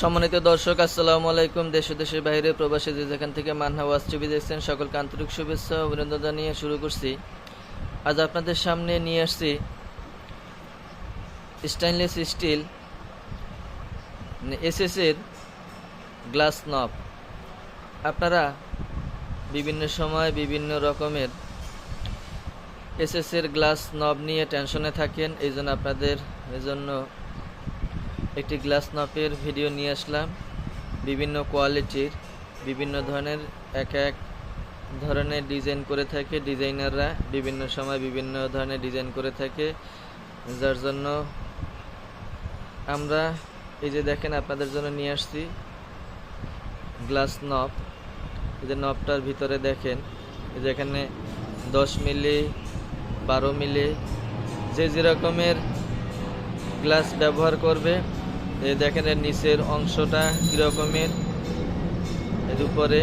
সম্মানিত দর্শক, আসসালামু আলাইকুম। দেশ দেশের বাইরে প্রবাসী যে যেখান থেকে মান্না ওয়াজ টিভি দেখছেন, সকলকে আন্তরিক শুভেচ্ছা অভিনন্দন জানিয়ে শুরু করছি। আজ আপনাদের সামনে নিয়ে আসছি স্টেনলেস স্টিল এসএস এর গ্লাস নব আপনারা বিভিন্ন সময় বিভিন্ন রকমের এসএস এর গ্লাস নব নিয়ে টেনশনে থাকেন, এই জন্য আপনাদের এজন্য একটি গ্লাস নপের ভিডিও নিয়ে আসলাম। বিভিন্ন কোয়ালিটির বিভিন্ন ধরনের, এক এক ধরনের ডিজাইন করে থাকে ডিজাইনাররা বিভিন্ন সময় বিভিন্ন ধরনের ডিজাইন করে থাকে। যার জন্য আমরা এই যে দেখেন আপনাদের জন্য নিয়ে আসছি গ্লাস নব এই যে নবটার ভিতরে দেখেন, এই যে এখানে দশ মিলি, বারো মিলি, যে যেরকমের গ্লাস ব্যবহার করবে এই দেখেন, এর নিচের অংশটা কীরকমের? এর উপরে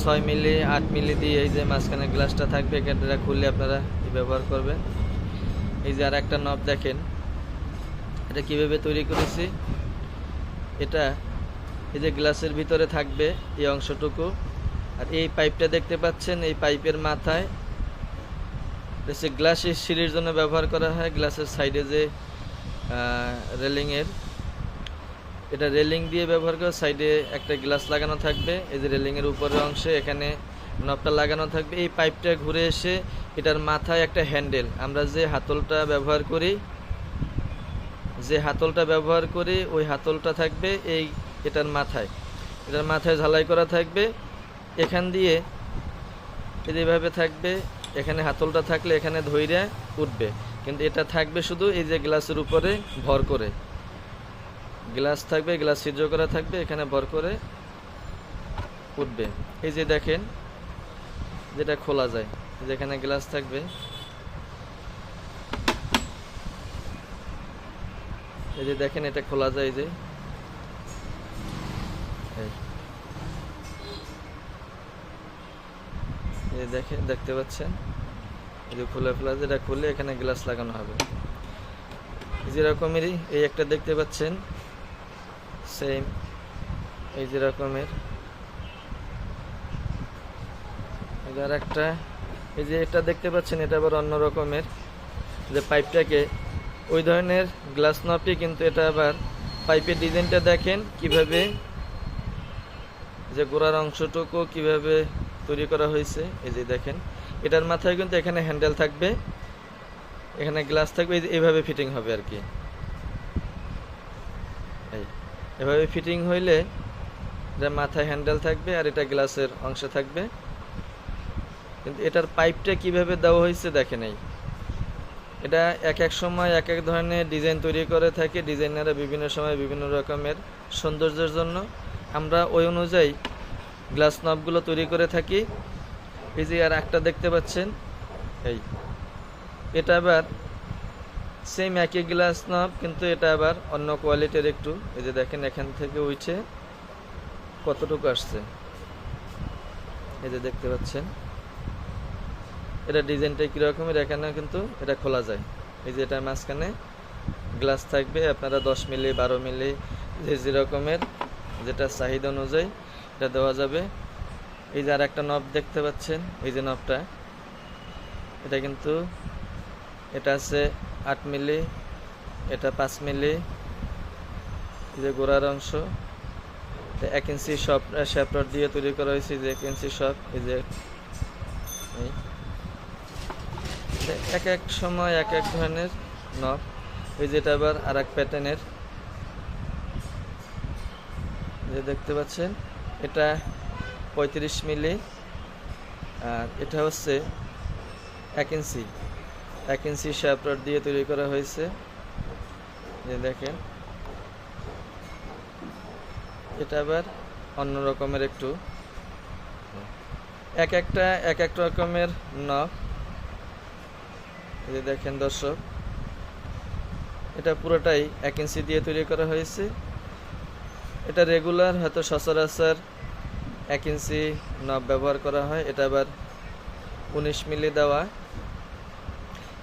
ছয় মিলি, আট মিলি দিয়ে এই যে মাঝখানে গ্লাসটা থাকবে এটা খুললে আপনারা ব্যবহার করবেন। এই যে আর একটা নব দেখেন, এটা কীভাবে তৈরি করেছি? এটা, এই যে গ্লাসের ভিতরে থাকবে এই অংশটুকু। আর এই পাইপটা দেখতে পাচ্ছেন, এই পাইপের মাথায় সে গ্লাসের সিঁড়ির জন্য ব্যবহার করা হয়, গ্লাসের সাইডে যে রেলিংয়ের। এটা রেলিং দিয়ে ব্যবহার করে, সাইডে একটা গ্লাস লাগানো থাকবে। এই যে রেলিংয়ের উপরের অংশে এখানে নবটা লাগানো থাকবে। এই পাইপটা ঘুরে এসে এটার মাথায় একটা হ্যান্ডেল। আমরা যে হাতলটা ব্যবহার করি, যে হাতলটা ব্যবহার করি, ওই হাতলটা থাকবে এই এটার মাথায়। এটার মাথায় ঝালাই করা থাকবে। এখান দিয়ে এইভাবে থাকবে। এখানে হাতলটা থাকলে এখানে ধৈর্য উঠবে। কিন্তু এটা থাকবে শুধু এই যে গ্লাসের উপরে ভর করে। গ্লাস থাকবে, গ্লাস ছিদ্র করা থাকবে, এখানে ভর করে উঠবে। এই যে দেখেন, যেটা খোলা যায়, যেখানে গ্লাস থাকবে। এই যে দেখেন, এটা খোলা যায় যে। এই। দেখেন, দেখতে পাচ্ছেন? এই যে খোলা খোলা, যেটা খুলে এখানে গ্লাস লাগানো হবে। যেরকমেরই এই একটা দেখতে পাচ্ছেন সেম এই যে রকমের। আর একটা এই যে এটা দেখতে পাচ্ছেন, এটা আবার অন্য রকমের। যে পাইপটাকে, ওই ধরনের গ্লাস নপি কিন্তু এটা আবার পাইপের ডিজাইনটা দেখেন কীভাবে যে গোড়ার অংশটুকু কীভাবে তৈরি করা হয়েছে। এই যে দেখেন, এটার মাথায় কিন্তু এখানে হ্যান্ডেল থাকবে, এখানে গ্লাস থাকবে এইভাবে ফিটিং হবে আর কি এই এভাবে ফিটিং হইলে এটা মাথায় হ্যান্ডেল থাকবে আর এটা গ্লাসের অংশ থাকবে। কিন্তু এটার পাইপটা কীভাবে দেওয়া হয়েছে দেখে নেই। এটা এক এক সময় এক এক ধরনের ডিজাইন তৈরি করে থাকে। ডিজাইনাররা বিভিন্ন সময় বিভিন্ন রকমের সৌন্দর্যের জন্য। আমরা ওই অনুযায়ী গ্লাস নবগুলো তৈরি করে থাকি। এই যে আর একটা দেখতে পাচ্ছেন। এই। এটা আবার সেম একই গ্লাস নব কিন্তু এটা আবার অন্য কোয়ালিটির একটু। এই যে দেখেন, এখান থেকে উঠে কতটুকু আসছে? এই যে দেখতে পাচ্ছেন। এটা ডিজাইনটা কীরকমের এখানে কিন্তু এটা খোলা যায়। এই যে এটা মাঝখানে গ্লাস থাকবে, আপনারা দশ মিলি, বারো মিলি, যে যেরকমের যেটা চাহিদা অনুযায়ী এটা দেওয়া যাবে। এই যে আর একটা নব দেখতে পাচ্ছেন, এই যে নবটা এটা কিন্তু, এটা আছে আট মিলি, এটা পাঁচ মিলি যে গোড়ার অংশ এক ইঞ্চি সব শ্যাপট দিয়ে তৈরি করা হয়েছে যে এক ইঞ্চি সব, এই যে এক এক সময় এক এক ধরনের নব, এই যেটা আবার আর এক প্যাটার্নের যে দেখতে পাচ্ছেন, এটা পঁয়ত্রিশ মিলি, আর এটা হচ্ছে এক ইঞ্চি। এক ইঞ্চি শ্যাপট দিয়ে তৈরি করা হয়েছে। যে দেখেন। এটা আবার অন্য রকমের একটু। এক একটা, এক এক রকমের নখ যে দেখেন দর্শক। এটা পুরোটাই এক ইঞ্চি দিয়ে তৈরি করা হয়েছে। এটা রেগুলার হয়তো সচরাচর এক ইঞ্চি নব ব্যবহার করা হয়। এটা আবার উনিশ মিলি দেওয়া।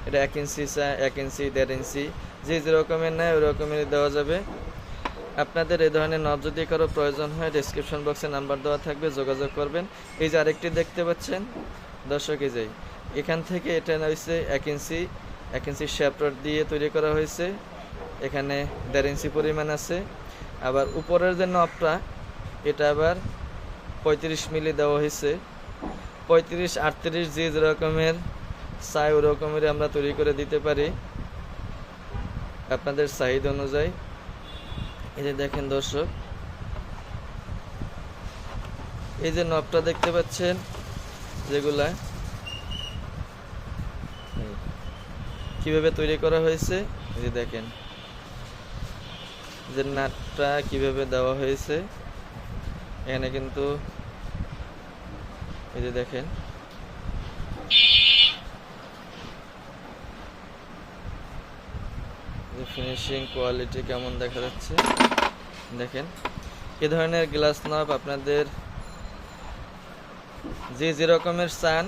এটা এক ইঞ্চি এক ইঞ্চি, দেড় ইঞ্চি, যে যে রকমের নেয় ওই রকমের দেওয়া যাবে। আপনাদের এ ধরনের নব যদি কারও প্রয়োজন হয় ডিসক্রিপশন বক্সে নাম্বার দেওয়া থাকবে, যোগাযোগ করবেন। এই যে আরেকটি দেখতে পাচ্ছেন, দর্শক, এই এখান থেকে এটা হয়েছে এক ইঞ্চি এক ইঞ্চি শ্যাপরড দিয়ে তৈরি করা হয়েছে। এখানে দেড় ইঞ্চি পরিমাণ আছে। আবার উপরের যে নবটা এটা আবার পঁয়ত্রিশ মিলি দেওয়া হয়েছে। পঁয়ত্রিশ, আটত্রিশ যে রকমের চাই ওই রকমের আমরা তৈরি করে দিতে পারি। আপনাদের চাহিদা অনুযায়ী। এই যে দেখেন দর্শক। এই যে নবটা দেখতে পাচ্ছেন, যেগুলা। কীভাবে তৈরি করা হয়েছে? এই যে দেখেন। যে নাটটা কীভাবে দেওয়া হয়েছে। এখানে কিন্তু এই যে দেখেন। ফিনিশিং কোয়ালিটি কেমন দেখা যাচ্ছে? দেখেন, এ ধরনের গ্লাস নব আপনাদের যে যে রকমের চান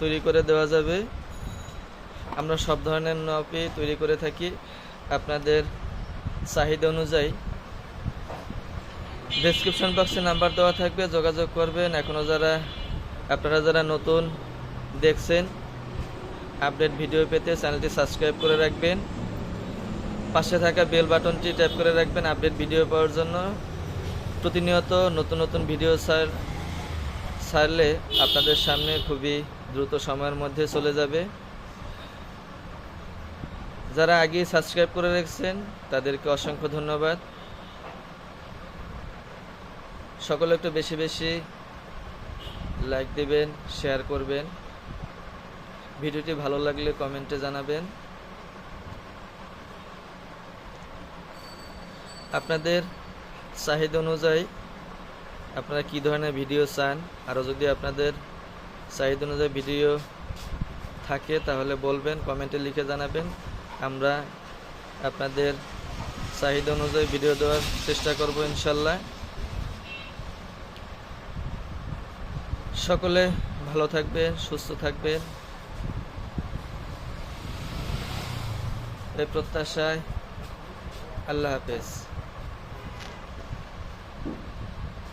তৈরি করে দেওয়া যাবে, আমরা সব ধরনের নবই তৈরি করে থাকি। আপনাদের চাহিদা অনুযায়ী ডেসক্রিপশন বক্সে নাম্বার দেওয়া থাকবে, যোগাযোগ করবেন। এখনও যারা, আপনারা যারা নতুন দেখছেন আপডেট ভিডিও পেতে চ্যানেলটি সাবস্ক্রাইব করে রাখবেন। পাশে থাকা বেল বাটনটি ট্যাপ করে রাখবেন আপডেট ভিডিও পাওয়ার জন্য। প্রতিনিয়ত নতুন নতুন ভিডিও ছাড় ছাড়লে আপনাদের সামনে খুবই দ্রুত সময়ের মধ্যে চলে যাবে। যারা আগে সাবস্ক্রাইব করে রেখেছেন, তাদেরকে অসংখ্য ধন্যবাদ। সকলে একটু বেশি বেশি লাইক দেবেন, শেয়ার করবেন। ভিডিওটি ভালো লাগলে কমেন্টে জানাবেন। আপনাদের চাহিদা অনুযায়ী আপনারা কী ধরনের ভিডিও চান? আরও যদি আপনাদের চাহিদা অনুযায়ী ভিডিও থাকে, তাহলে বলবেন, কমেন্টে লিখে জানাবেন। আমরা আপনাদের চাহিদা অনুযায়ী ভিডিও দেওয়ার চেষ্টা করব ইনশাল্লাহ। সকলে ভালো থাকবেন, সুস্থ থাকবেন। এই প্রত্যাশায় আল্লাহ হাফেজ।